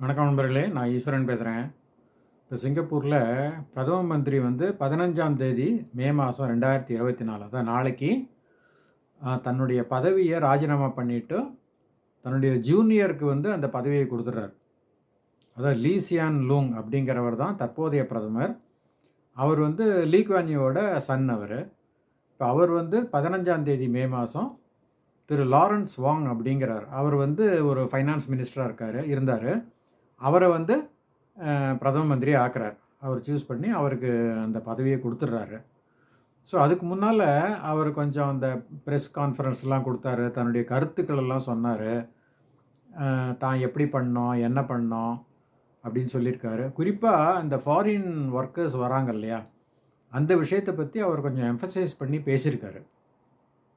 வணக்கம் நண்பர்களே நான் ஈஸ்வரன் பேசுகிறேன் இப்போ சிங்கப்பூரில் பிரதம மந்திரி வந்து பதினஞ்சாம் தேதி மே மாதம் ரெண்டாயிரத்தி இருபத்தி நாலு அதான் நாளைக்கு தன்னுடைய பதவியை ராஜினாமா பண்ணிவிட்டு தன்னுடைய ஜூனியருக்கு வந்து அந்த பதவியை கொடுத்துட்றாரு. அதான் லீசியான் லூங் அப்படிங்கிறவர் தான் தற்போதைய பிரதமர். அவர் வந்து லீக்வானியோட சன் அவர். இப்போ அவர் வந்து பதினஞ்சாம் தேதி மே மாதம் திரு லாரன்ஸ் வாங் அப்படிங்கிறார். அவர் வந்து ஒரு ஃபைனான்ஸ் மினிஸ்டராக இருக்கார் இருந்தார். அவரை வந்து பிரதம மந்திரி ஆக்குறார். அவர் சூஸ் பண்ணி அவருக்கு அந்த பதவியை கொடுத்துட்றாரு. ஸோ அதுக்கு முன்னால் அவர் கொஞ்சம் அந்த ப்ரெஸ் கான்ஃபரன்ஸ்லாம் கொடுத்தாரு. தன்னுடைய கருத்துக்கள் எல்லாம் சொன்னார். தான் எப்படி பண்ணோம் என்ன பண்ணோம் அப்படின்னு சொல்லியிருக்காரு. குறிப்பாக இந்த ஃபாரின் ஒர்க்கர்ஸ் வராங்க இல்லையா? அந்த விஷயத்தை பற்றி அவர் கொஞ்சம் எம்ஃபசைஸ் பண்ணி பேசியிருக்காரு.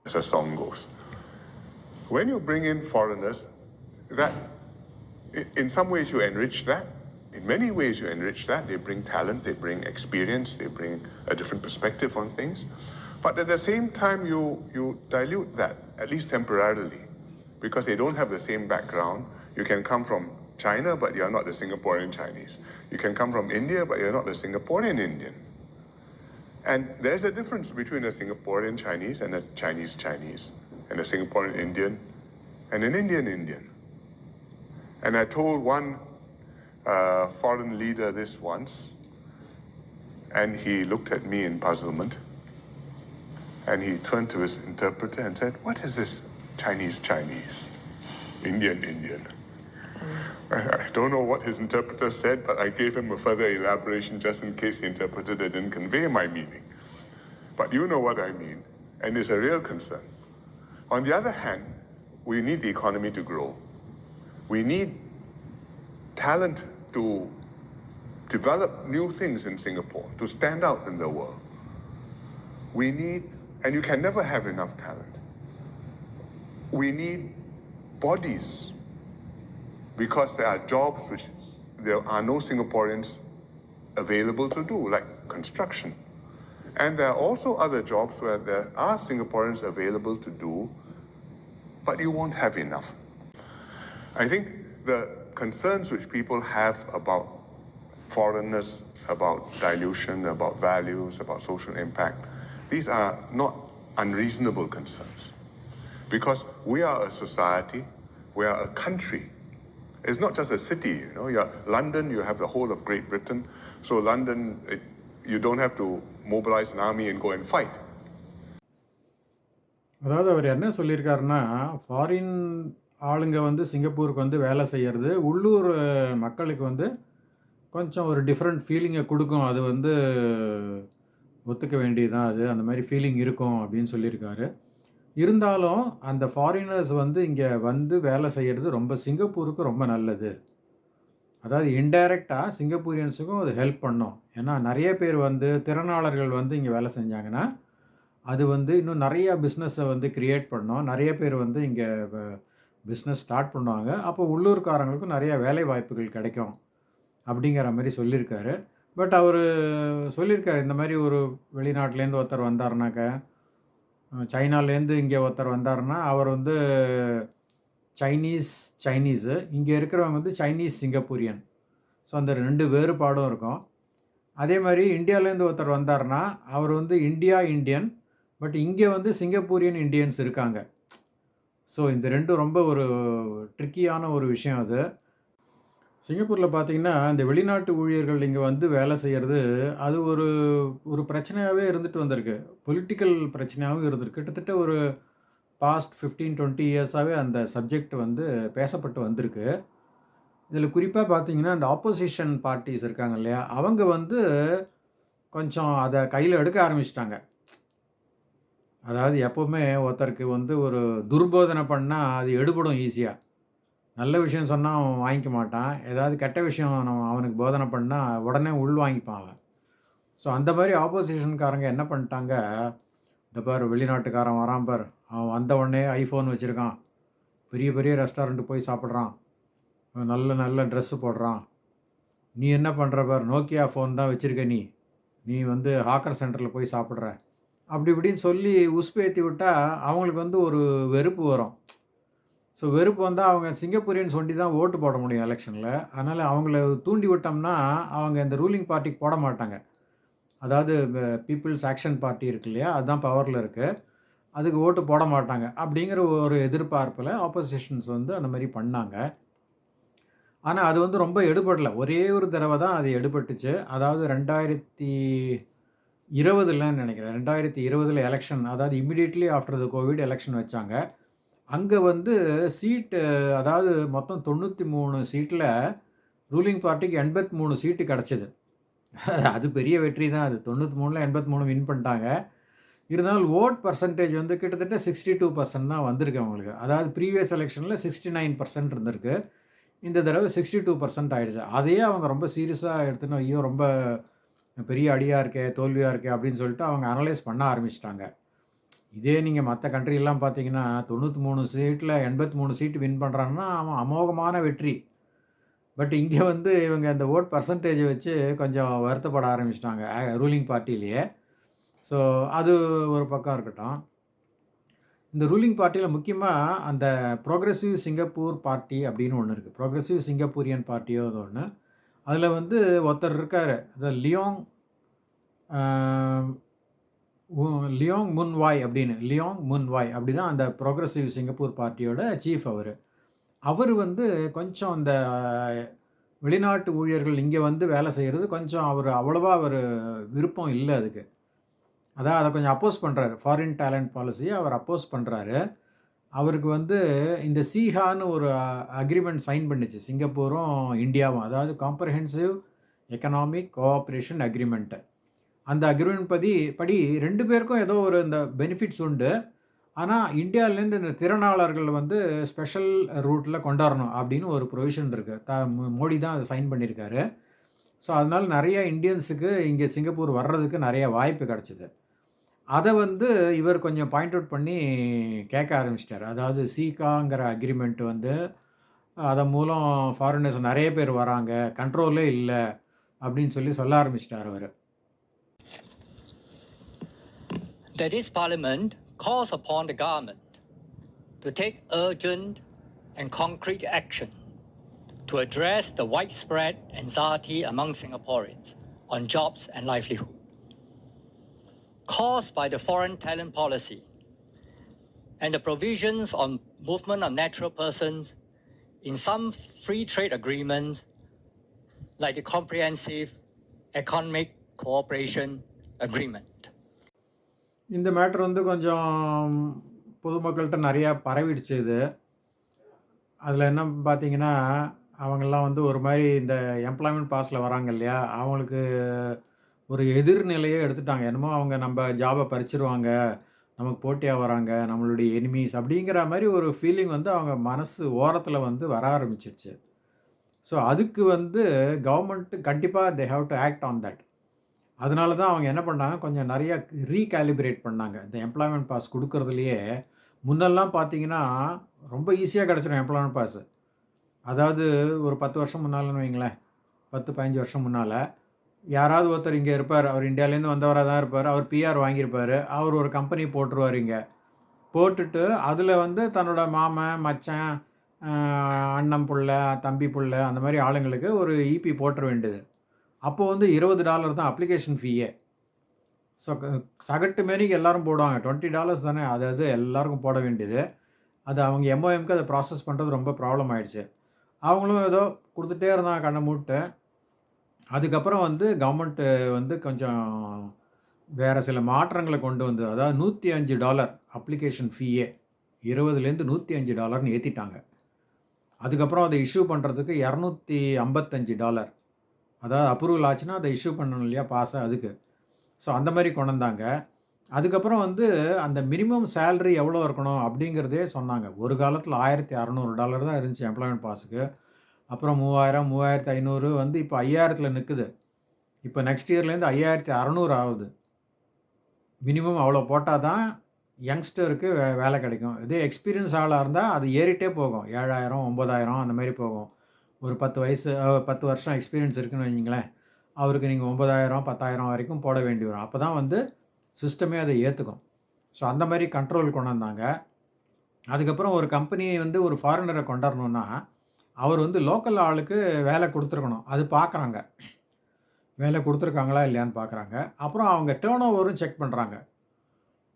As a song goes. When you bring in foreigners, that in some ways you enrich that. In many ways you enrich that. They bring talent, they bring experience, they bring a different perspective on things. But at the same time, you you dilute that at least temporarily, because they don't have the same background. You can come from China, but you're not the Singaporean Chinese. You can come from India, but you're not the Singaporean Indian. And there's a difference between a Singaporean Chinese and a Chinese Chinese, and a Singaporean Indian and an Indian Indian. And I told one uh, foreign leader this once, and he looked at me in puzzlement, and he turned to his interpreter and said, What is this Chinese Chinese? Indian Indian. I don't know what his interpreter said, but I gave him a further elaboration just in case the interpreter didn't convey my meaning. But you know what I mean, and it's a real concern. On the other hand, we need the economy to grow. We need talent to develop new things in Singapore, to stand out in the world. We need, and you can never have enough talent. We need bodies because there are jobs which there are no Singaporeans available to do, like construction. And there are also other jobs where there are Singaporeans available to do, but you won't have enough. I think the concerns which people have about foreigners, about dilution, about values, about social impact, these are not unreasonable concerns. Because we are a society, we are a country. It's not just a city, you know. You're London, you have the whole of Great Britain. So London, it, you don't have to mobilize an army and go and fight. அதாவது அவர் என்ன சொல்லியிருக்காருன்னா foreign ஆளுங்க வந்து சிங்கப்பூருக்கு வந்து வேலை செய்கிறது உள்ளூர் மக்களுக்கு வந்து கொஞ்சம் ஒரு டிஃப்ரெண்ட் ஃபீலிங்கை கொடுக்கும். அது வந்து ஒத்துக்க வேண்டியதுதான் அது. அந்த மாதிரி ஃபீலிங் இருக்கும் அப்படின்னு சொல்லியிருக்காரு. இருந்தாலும் அந்த ஃபாரினர்ஸ் வந்து இங்கே வந்து வேலை செய்கிறது ரொம்ப சிங்கப்பூருக்கு ரொம்ப நல்லது. அதாவது இன்டைரக்டாக சிங்கப்பூரியன்ஸுக்கும் அது ஹெல்ப் பண்ணும். ஏன்னா நிறைய பேர் வந்து திறனாளர்கள் வந்து இங்கே வேலை செஞ்சாங்கன்னா அது வந்து இன்னும் நிறையா பிஸ்னஸை வந்து க்ரியேட் பண்ணோம். நிறைய பேர் வந்து இங்கே பிஸ்னஸ் ஸ்டார்ட் பண்ணுவாங்க. அப்போ உள்ளூர்காரங்களுக்கும் நிறைய வேலை வாய்ப்புகள் கிடைக்கும் அப்படிங்கிற மாதிரி சொல்லியிருக்காரு. பட் அவர் சொல்லியிருக்காரு இந்த மாதிரி ஒரு வெளிநாட்டிலேருந்து ஒருத்தர் வந்தாருனாக்க சைனாலேருந்து இங்கே ஒருத்தர் வந்தாருன்னா அவர் வந்து சைனீஸ் சைனீஸு இங்கே இருக்கிறவங்க வந்து சைனீஸ் சிங்கப்பூரியன் ஸோ அந்த ரெண்டு வேறுபாடும் இருக்கும். அதே மாதிரி இந்தியாவிலேருந்து ஒருத்தர் வந்தாருன்னா அவர் வந்து இந்தியா இந்தியன் பட் இங்கே வந்து சிங்கப்பூரியன் இந்தியன்ஸ் இருக்காங்க. ஸோ இந்த ரெண்டும் ரொம்ப ஒரு ட்ரிக்கியான ஒரு விஷயம் அது. சிங்கப்பூரில் பார்த்தீங்கன்னா இந்த வெளிநாட்டு ஊழியர்கள் இங்கே வந்து வேலை செய்கிறது அது ஒரு ஒரு பிரச்சனையாகவே இருந்துட்டு வந்திருக்கு. பொலிட்டிக்கல் பிரச்சனையாகவும் இருந்திருக்கு. கிட்டத்தட்ட ஒரு பாஸ்ட் ஃபிஃப்டீன் டுவெண்ட்டி இயர்ஸாகவே அந்த சப்ஜெக்ட் வந்து பேசப்பட்டு வந்திருக்கு. இதில் குறிப்பாக பார்த்தீங்கன்னா இந்த ஆப்போசிஷன் பார்ட்டிஸ் இருக்காங்க இல்லையா அவங்க வந்து கொஞ்சம் அதை கையில் எடுக்க ஆரம்பிச்சிட்டாங்க. அதாவது எப்போவுமே ஒருத்தருக்கு வந்து ஒரு துர்போதனை பண்ணால் அது எடுபடும் ஈஸியாக நல்ல விஷயம் சொன்னால் அவன் வாங்கிக்க மாட்டான். ஏதாவது கெட்ட விஷயம் நம்ம அவனுக்கு போதனை பண்ணால் உடனே உள் வாங்கிப்பான் அவன். ஸோ அந்த மாதிரி ஆப்போசிஷன்காரங்க என்ன பண்ணிட்டாங்க? இந்த பார் வெளிநாட்டுக்காரன் வரான் பார். அவன் வந்த உடனே ஐஃபோன் வச்சுருக்கான். பெரிய பெரிய ரெஸ்டாரண்ட்டு போய் சாப்பிட்றான். நல்ல நல்ல ட்ரெஸ்ஸு போடுறான். நீ என்ன பண்ணுற பார்? நோக்கியா ஃபோன் தான் வச்சுருக்க நீ. நீ வந்து ஹாக்கர் சென்டரில் போய் சாப்பிட்ற. அப்படி இப்படின்னு சொல்லி உஸ்பேத்தி விட்டால் அவங்களுக்கு வந்து ஒரு வெறுப்பு வரும். ஸோ வெறுப்பு வந்தால் அவங்க சிங்கப்பூரியன் சொல்லி தான் ஓட்டு போட முடியும் எலெக்ஷனில் அதனால் அவங்கள தூண்டி விட்டோம்னா அவங்க இந்த ரூலிங் பார்ட்டிக்கு போட மாட்டாங்க. அதாவது பீப்புள்ஸ் ஆக்ஷன் பார்ட்டி இருக்கு இல்லையா அதுதான் பவரில் இருக்குது அதுக்கு ஓட்டு போட மாட்டாங்க. அப்படிங்கிற ஒரு எதிர்பார்ப்பில் ஆப்போசிஷன்ஸ் வந்து அந்த மாதிரி பண்ணாங்க. ஆனால் அது வந்து ரொம்ப எடுபடலை. ஒரே ஒரு தடவை தான் அது எடுபட்டுச்சு. அதாவது ரெண்டாயிரத்தி இருபதுலன்னு நினைக்கிறேன். ரெண்டாயிரத்தி இருபதில் எலெக்ஷன் அதாவது immediately after the covid election வச்சாங்க. அங்கே வந்து சீட்டு அதாவது மொத்தம் தொண்ணூற்றி மூணு சீட்டில் ரூலிங் பார்ட்டிக்கு எண்பத்தி மூணு சீட்டு கிடச்சிது. அது பெரிய வெற்றி தான். அது தொண்ணூற்றி மூணில் எண்பத்தி மூணு வின் பண்ணிட்டாங்க. இருந்தாலும் ஓட் பர்சன்டேஜ் வந்து கிட்டத்தட்ட சிக்ஸ்டி டூ பர்சன்ட் தான் வந்திருக்கு அவங்களுக்கு. அதாவது ப்ரீவியஸ் எலெக்ஷனில் சிக்ஸ்டி நைன் பர்சன்ட் இருந்திருக்கு. இந்த தடவை சிக்ஸ்டி டூ பர்சன்ட் ஆகிடுச்சு அதையே அவங்க ரொம்ப சீரியஸாக எடுத்துன்னு ஐயோ ரொம்ப பெரிய அடியாக இருக்கே தோல்வியாக இருக்கே அப்படின்னு சொல்லிட்டு அவங்க அனலைஸ் பண்ண ஆரம்பிச்சிட்டாங்க. இதே நீங்கள் மற்ற கண்ட்ரிலாம் பார்த்தீங்கன்னா தொண்ணூற்றி மூணு சீட்டில் எண்பத்தி மூணு சீட்டு வின் பண்ணுறாங்கன்னா அவன் அமோகமான வெற்றி. பட் இங்கே வந்து இவங்க அந்த ஓட் பர்சன்டேஜை வச்சு கொஞ்சம் வருத்தப்பட ஆரம்பிச்சிட்டாங்க ரூலிங் பார்ட்டிலேயே ஸோ அது ஒரு பக்கம் இருக்கட்டும். இந்த ரூலிங் பார்ட்டியில் முக்கியமாக அந்த ப்ரோக்ரெசிவ் சிங்கப்பூர் பார்ட்டி அப்படின்னு ஒன்று இருக்குது ப்ரோக்ரெசிவ் சிங்கப்பூரியன் பார்ட்டியோ அது ஒன்று அதில் வந்து ஒருத்தர் இருக்கார். அந்த லியோங் லியோங் முன்வாய் அப்படின்னு. லியோங் முன்வாய் அப்படி தான் அந்த ப்ரோக்ரஸிவ் சிங்கப்பூர் பார்ட்டியோட சீஃப் அவர். அவர் வந்து கொஞ்சம் அந்த வெளிநாட்டு ஊழியர்கள் இங்கே வந்து வேலை செய்கிறது கொஞ்சம் அவர் அவ்வளோவா அவர் விருப்பம் இல்லை அதுக்கு. அதான் அதை கொஞ்சம் அப்போஸ் பண்ணுறாரு ஃபாரின் டேலண்ட் பாலிசியை அவர் அப்போஸ் பண்ணுறாரு அவருக்கு வந்து இந்த சீஹான்னு ஒரு அக்ரிமெண்ட் சைன் பண்ணிச்சு. சிங்கப்பூரும் இந்தியாவும். அதாவது காம்ப்ரஹென்சிவ் எக்கனாமிக் கோஆப்ரேஷன் அக்ரிமெண்ட்டு அந்த அக்ரிமெண்ட் படி படி ரெண்டு பேருக்கும் ஏதோ ஒரு இந்த பெனிஃபிட்ஸ் உண்டு. ஆனால் இந்தியாவிலேருந்து இந்த திறனாளர்கள் வந்து ஸ்பெஷல் ரூட்டில் கொண்டாடணும் அப்படின்னு ஒரு ப்ரொவிஷன் இருக்குது த மோடி தான் அதை சைன் பண்ணியிருக்காரு. ஸோ அதனால் நிறைய இந்தியன்ஸுக்கு இங்கே சிங்கப்பூர் வர்றதுக்கு நிறைய வாய்ப்பு கிடச்சிது. அதை வந்து இவர் கொஞ்சம் பாயிண்ட் அவுட் பண்ணி கேட்க ஆரம்பிச்சிட்டார் அதாவது சீகாங்கிற அக்ரிமெண்ட் வந்து அதன் மூலம் ஃபாரினர்ஸ் நிறைய பேர் வராங்க கண்ட்ரோலே இல்லை அப்படின்னு சொல்லி சொல்ல ஆரம்பிச்சிட்டார் அவர் that this parliament calls upon the government to take urgent and concrete action to address the widespread anxiety among Singaporeans on jobs and livelihood caused by the foreign talent policy and the provisions on movement of natural persons in some free trade agreements like the Comprehensive Economic Cooperation Agreement. இந்த matter வந்து கொஞ்சம் பொதுமக்கள்கிட்ட நிறையா பரவிடுச்சு இது அதில் என்ன பார்த்தீங்கன்னா அவங்கெல்லாம் வந்து ஒரு மாதிரி இந்த எம்ப்ளாய்மெண்ட் பாஸில் வராங்க இல்லையா அவங்களுக்கு ஒரு எதிர்நிலையே எடுத்துட்டாங்க. என்னமோ அவங்க நம்ம ஜாபை பறிச்சிருவாங்க நமக்கு போட்டியாக வராங்க நம்மளுடைய எனிமீஸ் அப்படிங்கிற மாதிரி ஒரு ஃபீலிங் வந்து அவங்க மனசு ஓரத்தில் வந்து வர ஆரம்பிச்சிருச்சு. ஸோ அதுக்கு வந்து கவர்மெண்ட்டு கண்டிப்பாக they have to act on that அதனால தான் அவங்க என்ன பண்ணாங்க? கொஞ்சம் நிறையா ரீகாலிபிரேட் பண்ணாங்க. இந்த எம்ப்ளாய்மெண்ட் பாஸ் கொடுக்கறதுலையே முன்னெல்லாம் பார்த்தீங்கன்னா ரொம்ப ஈஸியாக கிடச்சிடும் எம்ப்ளாய்மெண்ட் பாஸ் அதாவது ஒரு பத்து வருஷம் முன்னால்னு வைங்களேன். பத்து பதினஞ்சு வருஷம் முன்னால் யாராவது ஒருத்தர் இங்கே இருப்பார் அவர் இந்தியாவிலேருந்து வந்தவராக தான் இருப்பார் அவர் பிஆர் வாங்கியிருப்பார் அவர் ஒரு கம்பெனி போட்டுருவார் இங்கே. போட்டுட்டு அதில் வந்து தன்னோட மாமன் மச்சான் அண்ணன் புள்ள தம்பி புள்ள அந்த மாதிரி ஆளுங்களுக்கு ஒரு இபி போட்டுற வேண்டியது. அப்போது வந்து இருபது டாலர் தான் அப்ளிகேஷன் ஃபீயே ஸோ சகட்டு மாரிக்கு எல்லோரும் போடுவாங்க. டுவெண்ட்டி டாலர்ஸ் தானே அது அது எல்லாருக்கும் போட வேண்டியது. அது அவங்க எம்ஓஎம்க்கு அதை ப்ராசஸ் பண்ணுறது ரொம்ப ப்ராப்ளம் ஆயிடுச்சு. அவங்களும் ஏதோ கொடுத்துட்டே இருந்தாங்க கண்ணை மூட்டு. அதுக்கப்புறம் வந்து கவர்மெண்ட்டு வந்து கொஞ்சம் வேறு சில மாற்றங்களை கொண்டு வந்து அதாவது நூற்றி அஞ்சு டாலர் அப்ளிகேஷன் ஃபீயே இருபதுலேருந்து நூற்றி அஞ்சு டாலர்னு ஏற்றிட்டாங்க அதுக்கப்புறம் அதை இஷ்யூ பண்ணுறதுக்கு இரநூத்தி ஐம்பத்தஞ்சு டாலர். அதாவது அப்ரூவல் ஆச்சுன்னா அதை இஷ்யூ பண்ணணும் இல்லையா பாஸ் அதுக்கு. ஸோ அந்த மாதிரி கொண்டு வந்தாங்க. அதுக்கப்புறம் வந்து அந்த மினிமம் சேலரி எவ்வளோ இருக்கணும் அப்படிங்கிறதே சொன்னாங்க. ஒரு காலத்தில் ஆயிரத்தி அறநூறு டாலர் தான் இருந்துச்சு எம்ப்ளாய்மெண்ட் பாஸுக்கு அப்புறம் மூவாயிரம் மூவாயிரத்து ஐநூறு வந்து இப்போ ஐயாயிரத்தில் நிற்குது இப்போ நெக்ஸ்ட் இயர்லேருந்து ஐயாயிரத்தி அறநூறு ஆகுது. மினிமம் அவ்வளோ போட்டால் தான் யங்ஸ்டருக்கு வே வேலை கிடைக்கும். இதே எக்ஸ்பீரியன்ஸ் ஆளாக இருந்தால் அது ஏறிட்டே போகும். ஏழாயிரம் ஒம்பதாயிரம் அந்த மாதிரி போகும். ஒரு பத்து வயசு பத்து வருஷம் எக்ஸ்பீரியன்ஸ் இருக்குன்னு வைங்களேன் அவருக்கு நீங்கள் ஒம்பதாயிரம் பத்தாயிரம் வரைக்கும் போட வேண்டி வரும். அப்போ தான் வந்து சிஸ்டமே அதை ஏற்றுக்கும் ஸோ அந்த மாதிரி கண்ட்ரோல் கொண்டு வந்தாங்க. அதுக்கப்புறம் ஒரு கம்பெனி வந்து ஒரு ஃபாரினரை கொண்டாடணுன்னா அவர் வந்து லோக்கல் ஆளுக்கு வேலை கொடுத்துருக்கணும். அது பார்க்குறாங்க வேலை கொடுத்துருக்காங்களா இல்லையான்னு பார்க்குறாங்க அப்புறம் அவங்க டேர்ன் ஓவரும் செக் பண்ணுறாங்க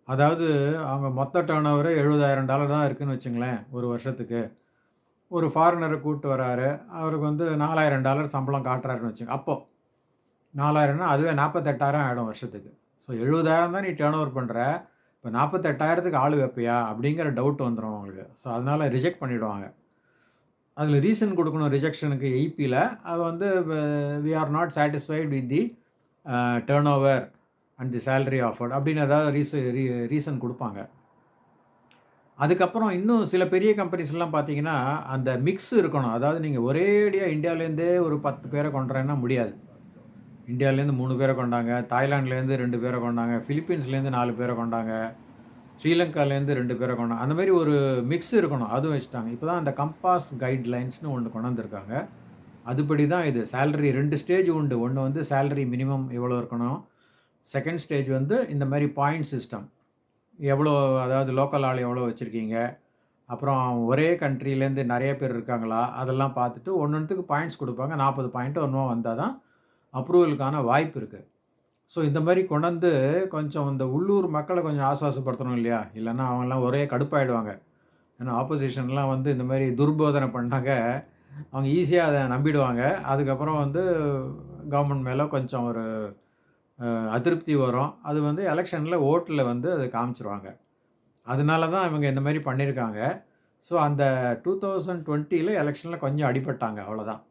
அதாவது அவங்க மொத்த டேர்ன் ஓவரு எழுபதாயிரம் டாலர் தான் இருக்குதுன்னு வச்சுங்களேன் ஒரு வருஷத்துக்கு. ஒரு ஃபாரினரை கூப்பிட்டு வராரு. அவருக்கு வந்து நாலாயிரம் டாலர் சம்பளம் காட்டுறாருன்னு வச்சுங்க. அப்போது நாலாயிரம்னா அதுவே நாற்பத்தெட்டாயிரம் ஆகிடும் வருஷத்துக்கு. ஸோ எழுபதாயிரம் தான் நீ டேர்ன் ஓவர் பண்ணுற இப்போ நாற்பத்தெட்டாயிரத்துக்கு ஆள் வைப்பியா? அப்படிங்கிற டவுட் வந்துடும் அவங்களுக்கு. ஸோ அதனால் ரிஜெக்ட் பண்ணிவிடுவாங்க அதில் ரீசன் கொடுக்கணும் ரிஜெக்ஷனுக்கு எய்பியில் அது வந்து we are not satisfied with the turnover and the salary offered அப்படின்னு ஏதாவது ரீச ரீ ரீசன் கொடுப்பாங்க. அதுக்கப்புறம் இன்னும் சில பெரிய கம்பெனிஸ்லாம் பார்த்தீங்கன்னா அந்த மிக்ஸ் இருக்கணும். அதாவது நீங்கள் ஒரேடியாக இந்தியாவிலேருந்தே ஒரு பத்து பேரை கொண்டுறேன்னா முடியாது. இந்தியாவிலேருந்து மூணு பேரை கொண்டாங்க தாய்லாண்ட்லேருந்து ரெண்டு பேரை கொண்டாங்க ஃபிலிப்பீன்ஸ்லேருந்து நாலு பேரை கொண்டாங்க. ஸ்ரீலங்காலேருந்து ரெண்டு பேரை கொண்டாங்க அந்த மாதிரி ஒரு மிக்ஸ் இருக்கணும். அதுவும் வச்சுட்டாங்க. இப்போ தான் அந்த கம்பாஸ் கைட்லைன்ஸ்னு ஒன்று கொண்டாந்துருக்காங்க. அதுபடி தான் இது. சேலரி ரெண்டு ஸ்டேஜ் உண்டு. ஒன்று வந்து சேலரி மினிமம் எவ்வளோ இருக்கணும். செகண்ட் ஸ்டேஜ் வந்து இந்த மாதிரி பாயிண்ட் சிஸ்டம் எவ்வளோ அதாவது லோக்கல் ஆள் எவ்வளோ வச்சுருக்கீங்க? அப்புறம் ஒரே கண்ட்ரிலேருந்து நிறைய பேர் இருக்காங்களா? அதெல்லாம் பார்த்துட்டு ஒன்று ஒன்றுத்துக்கு பாயிண்ட்ஸ் கொடுப்பாங்க. நாற்பது பாயிண்ட்டு ஒன்றும் வந்தால் தான் அப்ரூவலுக்கான வாய்ப்பு இருக்குது ஸோ இந்த மாதிரி கொண்டாந்து கொஞ்சம் இந்த உள்ளூர் மக்களை கொஞ்சம் ஆஸ்வாசப்படுத்தணும் இல்லையா? இல்லைன்னா அவங்கெல்லாம் ஒரே கடுப்பாயிடுவாங்க. ஏன்னா ஆப்போசிஷன்லாம் வந்து இந்த மாதிரி துர்போதனை பண்ணாங்க. அவங்க ஈஸியாக அதை நம்பிடுவாங்க. அதுக்கப்புறம் வந்து கவர்மெண்ட் மேலே கொஞ்சம் ஒரு அதிருப்தி வரும். அது வந்து எலெக்ஷனில் ஓட்டில் வந்து அது காமிச்சிருவாங்க. அதனால தான் இவங்க இந்த மாதிரி பண்ணியிருக்காங்க. ஸோ அந்த டூ தௌசண்ட் டுவெண்ட்டியில் எலெக்ஷனில் கொஞ்சம் அடிபட்டாங்க. அவ்வளோதான்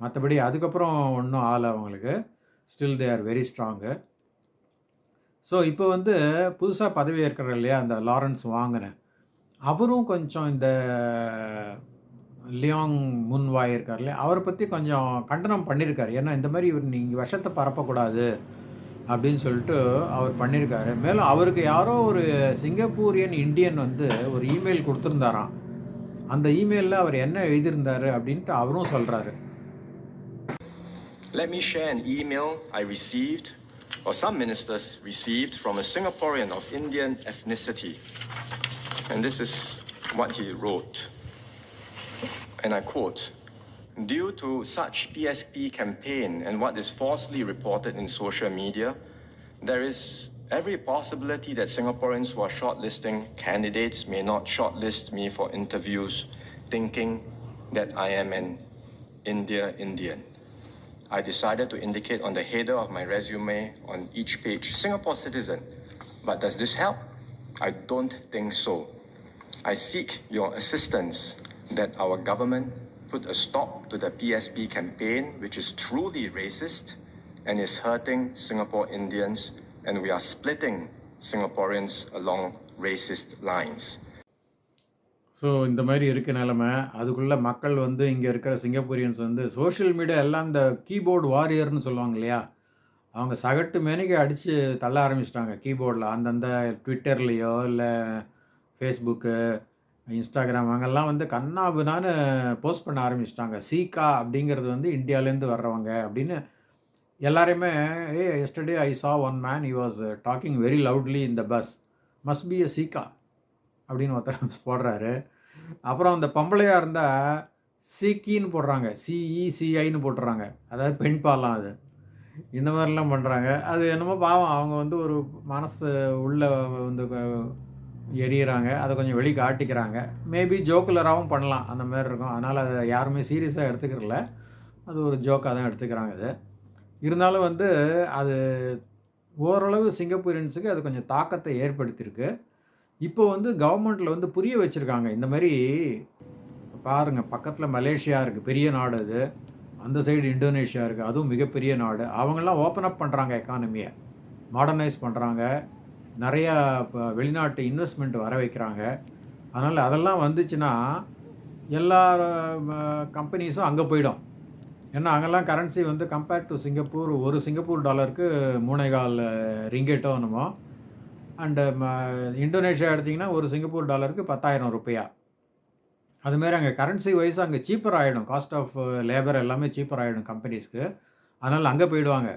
மற்றபடி அதுக்கப்புறம் ஒன்றும் ஆகலை அவங்களுக்கு. Still they are very strong so இப்போ வந்து புதுசாக பதவி ஏற்கிறார் இல்லையா? அந்த லாரன்ஸ் வாங்கினேன் அவரும் கொஞ்சம் இந்த லியாங் முன்வாய் இருக்கார் இல்லையா? அவரை பற்றி கொஞ்சம் கண்டனம் பண்ணியிருக்காரு ஏன்னா இந்த மாதிரி இவர் நீங்கள் விஷத்தை பரப்பக்கூடாது அப்படின்னு சொல்லிட்டு அவர் பண்ணியிருக்காரு மேலும் அவருக்கு யாரோ ஒரு சிங்கப்பூரியன் இந்தியன் வந்து ஒரு இமெயில் கொடுத்துருந்தாராம். அந்த இமெயிலில் அவர் என்ன எழுதியிருந்தாரு அப்படின்ட்டு அவரும் சொல்கிறாரு Let me share an email I received, or some ministers received, from a Singaporean of Indian ethnicity. And this is what he wrote. And I quote Due to such PSP campaign and what is falsely reported in social media, there is every possibility that Singaporeans who are shortlisting candidates may not shortlist me for interviews, thinking that I am an India Indian. I decided to indicate on the header of my resume on each page Singapore citizen. But does this help? I don't think so. I seek your assistance that our government put a stop to the PSP campaign, which is truly racist and is hurting Singapore Indians, and we are splitting Singaporeans along racist lines. So இந்த மாதிரி இருக்க நிலமை அதுக்குள்ளே மக்கள் வந்து இங்கே இருக்கிற Singaporeans வந்து சோஷியல் மீடியா எல்லாம் இந்த கீபோர்டு வாரியர்னு சொல்லுவாங்க இல்லையா? அவங்க சகட்டு மேனிக்கு அடித்து தள்ள ஆரம்பிச்சிட்டாங்க கீபோர்டில் அந்தந்த ட்விட்டர்லேயோ இல்லை ஃபேஸ்புக்கு இன்ஸ்டாகிராம் அங்கெல்லாம் வந்து கண்ணாபுனான்னு போஸ்ட் பண்ண ஆரம்பிச்சிட்டாங்க. சீகா அப்படிங்கிறது வந்து இந்தியாவிலேருந்து வர்றவங்க அப்படின்னு எல்லாரையுமே yesterday I saw one man he was talking very loudly இந்த பஸ் மஸ்ட் பி எ சீகா அப்படின்னு ஒருத்தர் போடுறாரு. அப்புறம் அந்த பொம்பளையாக இருந்தால் சிக்கின்னு போடுறாங்க. சிஇசிஐன்னு போட்டுறாங்க. அதாவது பெண் பாலாம் அது. இந்த மாதிரிலாம் பண்ணுறாங்க அது என்னமோ பாவம். அவங்க வந்து ஒரு மனசு உள்ளே வந்து எரியிறாங்க. அதை கொஞ்சம் வெளி காட்டிக்கிறாங்க. மேபி ஜோக்குலராகவும் பண்ணலாம். அந்த மாதிரி இருக்கும். அதனால் அதை யாருமே சீரியஸாக எடுத்துக்கிறல அது ஒரு ஜோக்காக தான் எடுத்துக்கிறாங்க இது இருந்தாலும் வந்து அது ஓரளவு சிங்கப்பூரியன்ஸுக்கு அது கொஞ்சம் தாக்கத்தை ஏற்படுத்தியிருக்கு. இப்போ வந்து கவர்மெண்ட்டில் வந்து புரிய வச்சுருக்காங்க. இந்த மாதிரி பாருங்கள் பக்கத்தில் மலேசியா இருக்குது பெரிய நாடு அது. அந்த சைடு இந்தோனேஷியா இருக்குது அதுவும் மிகப்பெரிய நாடு. அவங்கெல்லாம் ஓப்பன் அப் பண்ணுறாங்க எக்கானமியை மாடர்னைஸ் பண்ணுறாங்க நிறையா இப்போ வெளிநாட்டு இன்வெஸ்ட்மெண்ட் வர வைக்கிறாங்க. அதனால் அதெல்லாம் வந்துச்சுன்னா எல்லா கம்பெனிஸும் அங்கே போயிடும். ஏன்னா அங்கெல்லாம் கரன்சி வந்து கம்பேர்ட் டு சிங்கப்பூர் ஒரு சிங்கப்பூர் டாலருக்கு மூணேகால் ரிங்கெட்டோ என்னமோ. அண்டு இந்தோனேஷியா எடுத்திங்கன்னா ஒரு சிங்கப்பூர் டாலருக்கு பத்தாயிரம் ருப்பியா. அதுமாரி அங்கே கரன்சி வைஸ் அங்கே சீப்பர் ஆகிடும் காஸ்ட் ஆஃப் லேபர் எல்லாமே சீப்பர் ஆகிடும் கம்பெனிஸ்க்கு அதனால் அங்கே போயிடுவாங்க.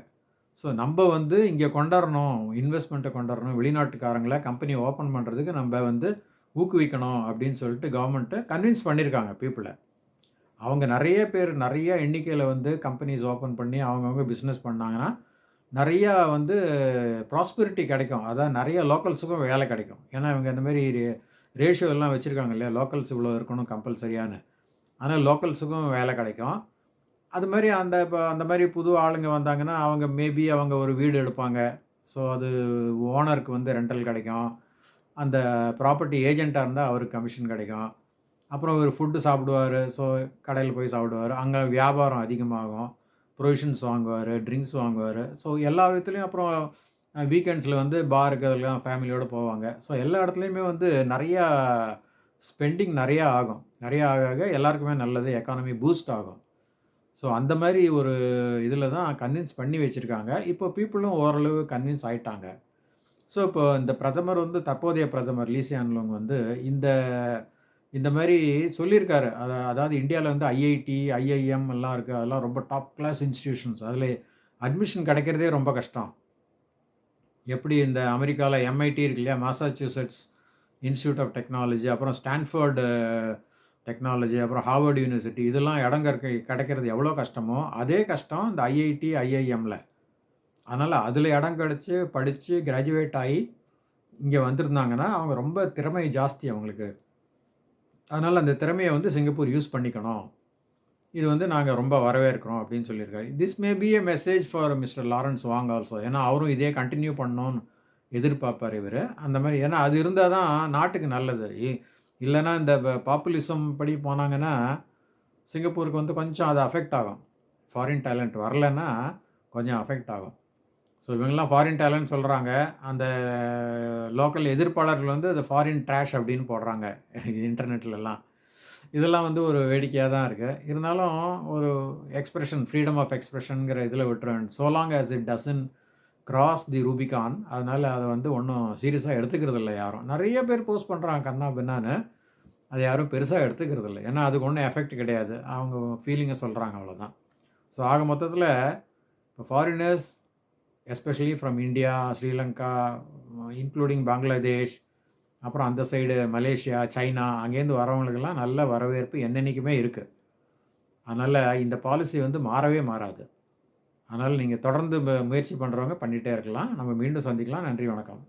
ஸோ நம்ம வந்து இங்கே கொண்டாடணும் இன்வெஸ்ட்மெண்ட்டை கொண்டாடணும் வெளிநாட்டுக்காரங்களை கம்பெனி ஓப்பன் பண்ணுறதுக்கு நம்ம வந்து ஊக்குவிக்கணும் அப்படின்னு சொல்லிட்டு கவர்மெண்ட்டு கன்வின்ஸ் பண்ணியிருக்காங்க பீப்புளை அவங்க நிறைய பேர் நிறைய எண்ணிக்கையில் வந்து கம்பெனிஸ் ஓப்பன் பண்ணி அவங்கவுங்க பிஸ்னஸ் பண்ணாங்கன்னா நிறையா வந்து ப்ராஸ்பெரிட்டி கிடைக்கும். அதான் நிறைய லோக்கல்ஸுக்கும் வேலை கிடைக்கும். ஏன்னா இவங்க இந்தமாரி ரேஷியோ எல்லாம் வச்சுருக்காங்க இல்லையா? லோக்கல்ஸ் இவ்வளோ இருக்கணும் கம்பல்சரியானு ஆனால் லோக்கல்ஸுக்கும் வேலை கிடைக்கும். அது மாதிரி அந்த இப்போ அந்த மாதிரி புது ஆளுங்க வந்தாங்கன்னா அவங்க மேபி அவங்க ஒரு வீடு எடுப்பாங்க. ஸோ அது ஓனருக்கு வந்து ரெண்டல் கிடைக்கும். அந்த ப்ராப்பர்ட்டி ஏஜெண்ட்டாக இருந்தால் அவருக்கு கமிஷன் கிடைக்கும். அப்புறம் ஒரு ஃபுட்டு சாப்பிடுவார். ஸோ கடையில் போய் சாப்பிடுவார். அங்கே வியாபாரம் அதிகமாகும். ப்ரொவிஷன்ஸ் வாங்குவார் ட்ரிங்க்ஸ் வாங்குவார். ஸோ எல்லா விதத்துலேயும் அப்புறம் வீக்கெண்ட்ஸில் வந்து பாருக்கு அதெல்லாம் ஃபேமிலியோடு போவாங்க. ஸோ எல்லா இடத்துலையுமே வந்து நிறையா ஸ்பெண்டிங் நிறையா ஆகும். நிறையா ஆக ஆக எல்லாருக்குமே நல்லது எக்கானமி பூஸ்ட் ஆகும். ஸோ அந்த மாதிரி ஒரு இதில் தான் கன்வின்ஸ் பண்ணி வச்சுருக்காங்க. இப்போ பீப்புளும் ஓரளவு கன்வின்ஸ் ஆயிட்டாங்க. ஸோ இப்போ இந்த பிரதமர் வந்து தற்போதைய பிரதமர் லீசியான்லோங் வந்து இந்த இந்த மாதிரி சொல்லியிருக்காரு. அத அதாவது இந்தியாவில் வந்து ஐஐடி ஐஐஎம் எல்லாம் இருக்குது அதெல்லாம் ரொம்ப டாப் கிளாஸ் இன்ஸ்டிடியூஷன்ஸ் அதில் அட்மிஷன் கிடைக்கிறதே ரொம்ப கஷ்டம். எப்படி இந்த அமெரிக்காவில் எம்ஐடி இருக்கு இல்லையா? மாசாச்சூசெட்ஸ் இன்ஸ்டியூட் ஆஃப் டெக்னாலஜி அப்புறம் ஸ்டான்ஃபோர்டு டெக்னாலஜி அப்புறம் ஹார்வர்டு யூனிவர்சிட்டி இதெல்லாம் இடம் கிடைக்கிறது எவ்வளோ கஷ்டமோ அதே கஷ்டம் இந்த ஐஐடி ஐஐஎம்மில் அதனால் அதில் இடம் கிடச்சி படித்து கிராஜுவேட் ஆகி இங்கே வந்திருந்தாங்கன்னா அவங்க ரொம்ப திறமை ஜாஸ்தி அவங்களுக்கு. அதனால் அந்த திறமையை வந்து சிங்கப்பூர் யூஸ் பண்ணிக்கணும். இது வந்து நாங்கள் ரொம்ப வரவேற்கிறோம் அப்படின்னு சொல்லியிருக்காரு. This may be a message for Mister Lawrence Wong also ஏன்னா அவரும் இதே கண்டினியூ பண்ணணும்னு எதிர்பார்ப்பார் இவர். அந்த மாதிரி ஏன்னா அது இருந்தால் தான் நாட்டுக்கு நல்லது. இ- இல்லைன்னா இந்த பாப்புலிசம் படி போனாங்கன்னா சிங்கப்பூருக்கு வந்து கொஞ்சம் அது அஃபெக்ட் ஆகும். ஃபாரின் டேலண்ட் வரலன்னா கொஞ்சம் அஃபெக்ட் ஆகும். ஸோ இவங்கெல்லாம் ஃபாரின் டேலண்ட் சொல்கிறாங்க அந்த லோக்கல் எதிர்ப்பாளர்கள் வந்து அது ஃபாரின் ட்ராஷ் அப்படின்னு போடுறாங்க. இன்டர்நெட்லலாம். இதெல்லாம் வந்து ஒரு வேடிக்கையாக தான் இருக்குது இருந்தாலும் ஒரு எக்ஸ்பிரஷன் ஃப்ரீடம் ஆஃப் எக்ஸ்பிரஷனுங்கிற இதில் விட்டுருவேன் so long as it doesn't cross the Rubicon அதனால் அதை வந்து ஒன்றும் சீரியஸாக எடுத்துக்கிறது இல்லை யாரும். நிறைய பேர் போஸ்ட் பண்ணுறாங்க கண்ணா பின்னான்னு. அதை யாரும் பெருசாக எடுத்துக்கிறது இல்லை. ஏன்னா அதுக்கு ஒன்றும் எஃபெக்ட் கிடையாது. அவங்க ஃபீலிங்கை சொல்கிறாங்க அவ்வளோதான் ஸோ ஆக மொத்தத்தில் இப்போ foreigners especially from India Sri Lanka including Bangladesh அப்புறம் அந்த சைடு மலேசியா சைனா அங்கேருந்து வரவங்களுக்கெல்லாம் நல்ல வரவேற்பு என்னென்னைக்குமே இருக்குது அதனால் இந்த பாலிசி வந்து மாறவே மாறாது. அதனால் நீங்கள் தொடர்ந்து முயற்சி பண்ணுறவங்க பண்ணிகிட்டே இருக்கலாம். நம்ம மீண்டும் சந்திக்கலாம். நன்றி வணக்கம்.